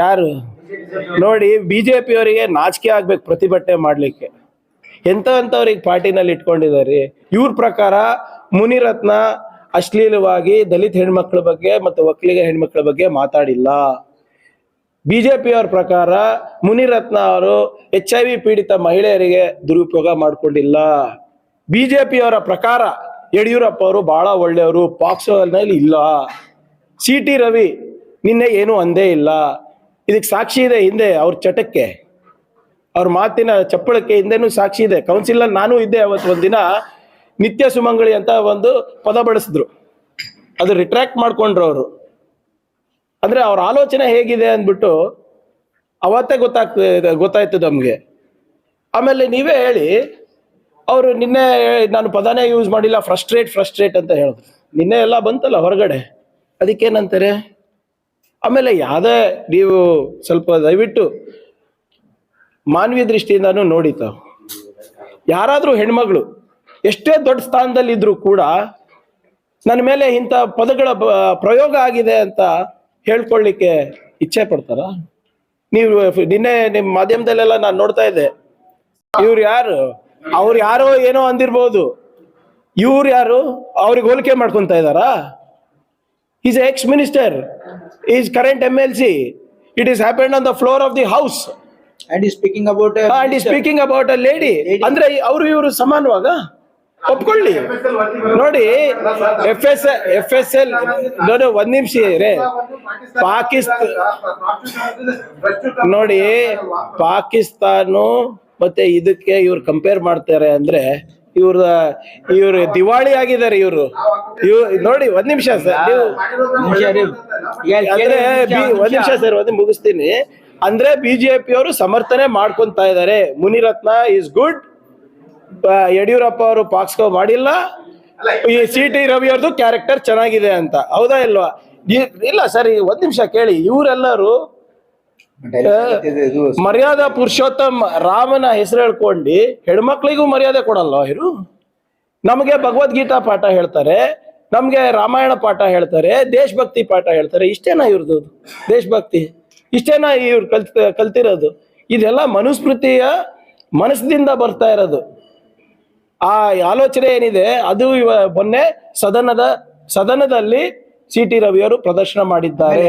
ಯಾರು? ನೋಡಿ ಬಿಜೆಪಿ ಅವರಿಗೆ ನಾಚಿಕೆ ಆಗ್ಬೇಕು ಪ್ರತಿಭಟನೆ ಮಾಡ್ಲಿಕ್ಕೆ. ಎಂತವಂತವ್ರಿಗೆ ಪಾರ್ಟಿನಲ್ಲಿ ಇಟ್ಕೊಂಡಿದ್ದಾರೆ. ಇವ್ರ ಪ್ರಕಾರ ಮುನಿರತ್ನ ಅಶ್ಲೀಲವಾಗಿ ದಲಿತ ಹೆಣ್ಮಕ್ಳ ಬಗ್ಗೆ ಮತ್ತು ಒಕ್ಕಲಿಗ ಹೆಣ್ಮಕ್ಳ ಬಗ್ಗೆ ಮಾತಾಡಿಲ್ಲ. ಬಿಜೆಪಿ ಅವ್ರ ಪ್ರಕಾರ ಮುನಿರತ್ನ ಅವರು ಎಚ್ ಐ ವಿ ಪೀಡಿತ ಮಹಿಳೆಯರಿಗೆ ದುರುಪಯೋಗ ಮಾಡ್ಕೊಂಡಿಲ್ಲ. ಬಿಜೆಪಿ ಅವರ ಪ್ರಕಾರ ಯಡಿಯೂರಪ್ಪ ಅವರು ಬಹಳ ಒಳ್ಳೆಯವರು. ಪಾಕ್ಸೋನಲ್ಲಿ ಇಲ್ಲ. ಸಿ ಟಿ ರವಿ ನಿನ್ನೆ ಏನು ಅಂದೇ ಇಲ್ಲ. ಇದಕ್ಕೆ ಸಾಕ್ಷಿ ಇದೆ ಹಿಂದೆ ಅವ್ರ ಚಟಕ್ಕೆ. ಅವ್ರ ಮಾತಿನ ಚಪ್ಪಳಕ್ಕೆ ಹಿಂದೆನೂ ಸಾಕ್ಷಿ ಇದೆ. ಕೌನ್ಸಿಲಲ್ಲಿ ನಾನು ಇದ್ದೆ ಅವತ್ತು ಒಂದಿನ ನಿತ್ಯ ಸುಮಂಗಳಿ ಅಂತ ಒಂದು ಪದ ಬಳಸಿದ್ರು. ಅದು ರಿಟ್ರಾಕ್ಟ್ ಮಾಡ್ಕೊಂಡ್ರು ಅವರು. ಅಂದ್ರೆ ಅವ್ರ ಆಲೋಚನೆ ಹೇಗಿದೆ ಅಂದ್ಬಿಟ್ಟು ಅವತ್ತೇ ಗೊತ್ತಾಗ್ತದೆ ಗೊತ್ತಾಯ್ತು ನಮ್ಗೆ. ಆಮೇಲೆ ನೀವೇ ಹೇಳಿ, ಅವರು ನಿನ್ನೆ ನಾನು ಪದನೇ ಯೂಸ್ ಮಾಡಿಲ್ಲ ಫ್ರಸ್ಟ್ರೇಟ್ ಫ್ರಸ್ಟ್ರೇಟ್ ಅಂತ ಹೇಳಿದ್ರು. ನಿನ್ನೆ ಎಲ್ಲ ಬಂತಲ್ಲ ಹೊರಗಡೆ. ಅದಕ್ಕೇನಂತಾರೆ? ಆಮೇಲೆ ಯಾವುದೇ ನೀವು ಸ್ವಲ್ಪ ದಯವಿಟ್ಟು ಮಾನವೀಯ ದೃಷ್ಟಿಯಿಂದನೂ ನೋಡಿ ತಾವು. ಯಾರಾದರೂ ಹೆಣ್ಮಗಳು ಎಷ್ಟೇ ದೊಡ್ಡ ಸ್ಥಾನದಲ್ಲಿ ಇದ್ರೂ ಕೂಡ ನನ್ನ ಮೇಲೆ ಇಂಥ ಪದಗಳ ಪ್ರಯೋಗ ಆಗಿದೆ ಅಂತ ಹೇಳ್ಕೊಳ್ಳಿಕ್ಕೆ ಇಚ್ಛೆ ಪಡ್ತಾರ? ನೀವು ನಿನ್ನೆ ನಿಮ್ಮ ಮಾಧ್ಯಮದಲ್ಲೆಲ್ಲ ನಾನು ನೋಡ್ತಾ ಇದ್ದೆ. ಇವ್ರು ಯಾರು? ಅವ್ರು ಯಾರೋ ಏನೋ ಅಂದಿರ್ಬೋದು. ಇವ್ರು ಯಾರು? ಅವ್ರಿಗೆ ಹೋಲಿಕೆ ಮಾಡ್ಕೊಂತ ಇದ್ದಾರಾ? Is ex minister is current M L C it is happened on the floor of the house And he's speaking about a and ಈ ಸ್ಪೀಕಿಂಗ್ ಅಬೌಟ್ ಅ ಲೇಡಿ ಅಂದ್ರೆ ಅವರು ಇವರು ಸಮಾನವಾಗ? ಒಪ್ಕೊಳ್ಳಿ. ನೋಡಿ F S F S L ನೋಡಿ ಒಂದ್ ನಿಮಿಷ ರೇ ಪಾಕಿಸ್ತಾನ ನೋಡಿ ಪಾಕಿಸ್ತಾನ ಮತ್ತೆ ಇದಕ್ಕೆ ಇವ್ರು ಕಂಪೇರ್ ಮಾಡ್ತಾರೆ ಅಂದ್ರೆ ಇವ್ರ ಇವ್ರು ದಿವಾಳಿ ಆಗಿದ್ದಾರೆ ಇವರು. ಇವ್ ನೋಡಿ ಒಂದ್ ನಿಮಿಷ ಸರ್ ನೀವು ಅಂದ್ರೆ ಒಂದ್ ನಿಮಿಷ ಸರ್ ಒಂದ್ ಮುಗಿಸ್ತೀನಿ. ಅಂದ್ರೆ ಬಿಜೆಪಿ ಅವರು ಸಮರ್ಥನೆ ಮಾಡ್ಕೊಂತ ಇದಾರೆ ಮುನಿರತ್ನ ಇಸ್ ಗುಡ್ ಯಡಿಯೂರಪ್ಪ ಅವರು ಪಾಕ್ಸ್ಕೋ ಮಾಡಿಲ್ಲ. ಈ ಸಿ ಟಿ ರವಿ ಅವ್ರದ್ದು ಕ್ಯಾರೆಕ್ಟರ್ ಚೆನ್ನಾಗಿದೆ ಅಂತ. ಹೌದಾ ಇಲ್ವಾ? ಇಲ್ಲ ಸರ್ ಈ ಒಂದ್ ನಿಮಿಷ ಕೇಳಿ. ಇವರೆಲ್ಲರೂ ಮರ್ಯಾದಾ ಪುರುಷೋತ್ತಮ್ ರಾಮನ ಹೆಸರು ಹೇಳ್ಕೊಂಡು ಹೆಣ್ಮಕ್ಳಿಗೂ ಮರ್ಯಾದೆ ಕೊಡಲ್ಲ ಇವರು? ನಮಗೆ ಭಗವದ್ಗೀತಾ ಪಾಠ ಹೇಳ್ತಾರೆ. ನಮ್ಗೆ ರಾಮಾಯಣ ಪಾಠ ಹೇಳ್ತಾರೆ ದೇಶಭಕ್ತಿ ಪಾಠ ಹೇಳ್ತಾರೆ ಇಷ್ಟೇನಾ ಇವ್ರದ್ದು ದೇಶಭಕ್ತಿ. ಇಷ್ಟೇನಾ ಇವ್ರು ಕಲ್ತ್ ಕಲ್ತಿರೋದು? ಇದೆಲ್ಲ ಮನುಸ್ಮೃತಿಯ ಮನಸ್ಸಿನಿಂದ ಬರ್ತಾ ಇರೋದು. ಆ ಆಲೋಚನೆ ಏನಿದೆ ಅದು ಇವ ಮೊನ್ನೆ ಸದನದ ಸದನದಲ್ಲಿ ಸಿ ಟಿ ರವಿಯವರು ಪ್ರದರ್ಶನ ಮಾಡಿದ್ದಾರೆ.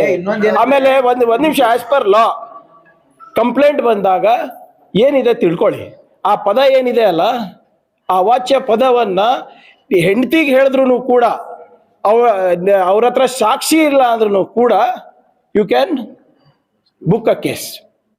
ಆಮೇಲೆ ಒಂದು ಒಂದ್ ನಿಮಿಷ ಆಸ್ ಪರ್ ಲಾ ಕಂಪ್ಲೇಂಟ್ ಬಂದಾಗ ಏನಿದೆ ತಿಳ್ಕೊಳ್ಳಿ. ಆ ಪದ ಏನಿದೆ ಅಲ್ಲ ಆ ವಾಚ್ಯ ಪದವನ್ನ ಹೆಂಡತಿಗೆ ಹೇಳಿದ್ರು ಕೂಡ ಅವ ಅವ್ರ ಹತ್ರ ಸಾಕ್ಷಿ ಇಲ್ಲ ಅಂದ್ರೂ ಕೂಡ you can book a case